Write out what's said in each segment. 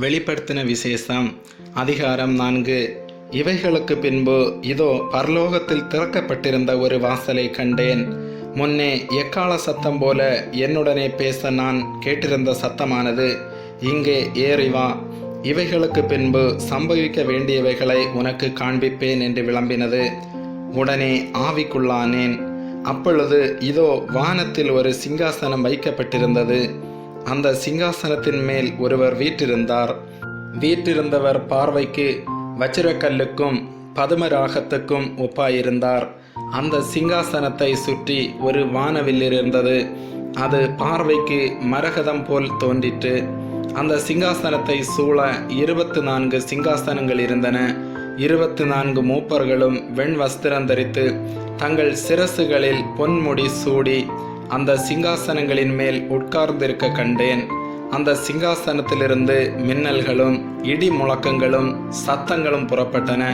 வெளிப்படுத்தின விசேஷம். அதிகாரம் நான்கு. இவைகளுக்கு பின்பு இதோ பரலோகத்தில் திறக்கப்பட்டிருந்த ஒரு வாசலை கண்டேன். முன்னே எக்கால சத்தம் போல என்னுடனே பேச நான் கேட்டிருந்த சத்தமானது. இங்கே ஏறி வா. இவைகளுக்கு பின்பு சம்பவிக்க வேண்டியவைகளை உனக்கு காண்பிப்பேன் என்று விளம்பினது. உடனே ஆவிக்குள்ளானேன். அப்பொழுது இதோ வானத்தில் ஒரு சிங்காசனம் வைக்கப்பட்டிருந்தது. அந்த சிங்காசனத்தின் மேல் ஒருவர் வீற்றிருந்தார். வீற்றிருந்தவர் பார்வைக்கு வச்சிரக்கல்லுக்கும் பதுமராகத்துக்கும் ஒப்பாயிருந்தார். அந்த சிங்காசனத்தை சுற்றி ஒரு வானவில் இருந்தது. அது பார்வைக்கு மரகதம் போல் தோன்றிற்று. அந்த சிங்காசனத்தை சூழ இருபத்து நான்கு சிங்காசனங்கள் இருந்தன. இருபத்து நான்கு மூப்பர்களும் வெண் வஸ்திரம் தரித்து தங்கள் சிரசுகளில் பொன்முடி சூடி அந்த சிங்காசனங்களின் மேல் உட்கார்ந்திருக்க கண்டேன். அந்த சிங்காசனத்திலிருந்து மின்னல்களும் இடி முழக்கங்களும் சத்தங்களும் புறப்பட்டன.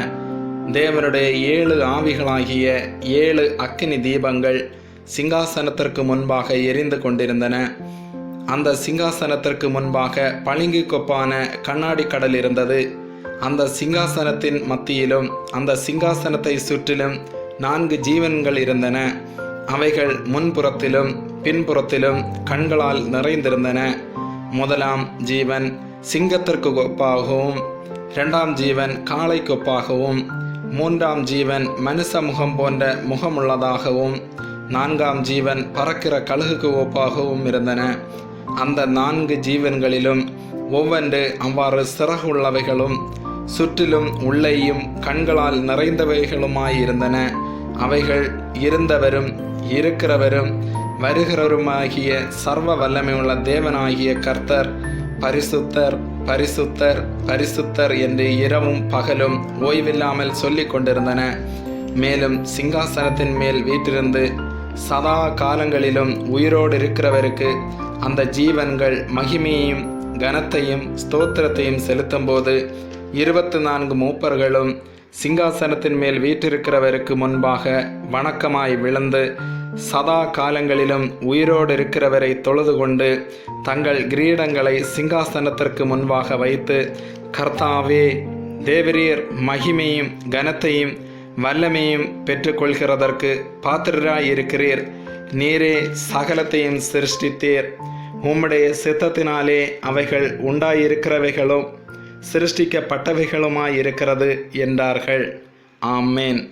தேவனுடைய ஏழு ஆவிகளாகிய ஏழு அக்கினி தீபங்கள் சிங்காசனத்திற்கு முன்பாக எரிந்து கொண்டிருந்தன. அந்த சிங்காசனத்திற்கு முன்பாக பளிங்கு கொப்பான கண்ணாடி கடல் இருந்தது. அந்த சிங்காசனத்தின் மத்தியிலும் அந்த சிங்காசனத்தை சுற்றிலும் நான்கு ஜீவன்கள் இருந்தன. அவைகள் முன்புறத்திலும் பின்புறத்திலும் கண்களால் நிறைந்திருந்தன. முதலாம் ஜீவன் சிங்கத்திற்கு ஒப்பாகவும் இரண்டாம் ஜீவன் காளை கொப்பாகவும் மூன்றாம் ஜீவன் மனுஷ முகம் போன்ற முகமுள்ளதாகவும் நான்காம் ஜீவன் பறக்கிற கழுகுக்கு ஒப்பாகவும் இருந்தன. அந்த நான்கு ஜீவன்களிலும் ஒவ்வொன்று அவ்வாறு சிறகுள்ளவைகளும் சுற்றிலும் உள்ளேயும் கண்களால் நிறைந்தவைகளுமாயிருந்தன. அவைகள் இருந்தவரும் இருக்கிறவரும் வருகிறவருமாகிய சர்வ வல்லமையுள்ள தேவனாகிய கர்த்தர் பரிசுத்தர் பரிசுத்தர் பரிசுத்தர் என்று இரவும் பகலும் ஓய்வில்லாமல் சொல்லிக் கொண்டிருந்தன. மேலும் சிங்காசனத்தின் மேல் வீற்றிருந்து சதா காலங்களிலும் உயிரோடு இருக்கிறவருக்கு அந்த ஜீவன்கள் மகிமையையும் கனத்தையும் ஸ்தோத்திரத்தையும் செலுத்தும்போது இருபத்து நான்கு மூப்பர்களும் சிங்காசனத்தின் மேல் வீற்றிருக்கிறவருக்கு முன்பாக வணக்கமாய் விழுந்து சதா காலங்களிலும் உயிரோடு இருக்கிறவரை தொழுது கொண்டு தங்கள் கிரீடங்களை சிங்காசனத்திற்கு முன்பாக வைத்து கர்த்தாவே தேவரீர் மகிமையும் கனத்தையும் வல்லமையும் பெற்றுக்கொள்கிறதற்கு பாத்திரராயிருக்கிறீர். நீரே சகலத்தையும் சிருஷ்டித்தீர். உம்முடைய சித்தத்தினாலே அவைகள் உண்டாயிருக்கிறவைகளும் சிருஷ்டிக்கப்பட்டவைகளுமாயிருக்கிறது என்றார்கள். ஆமேன்.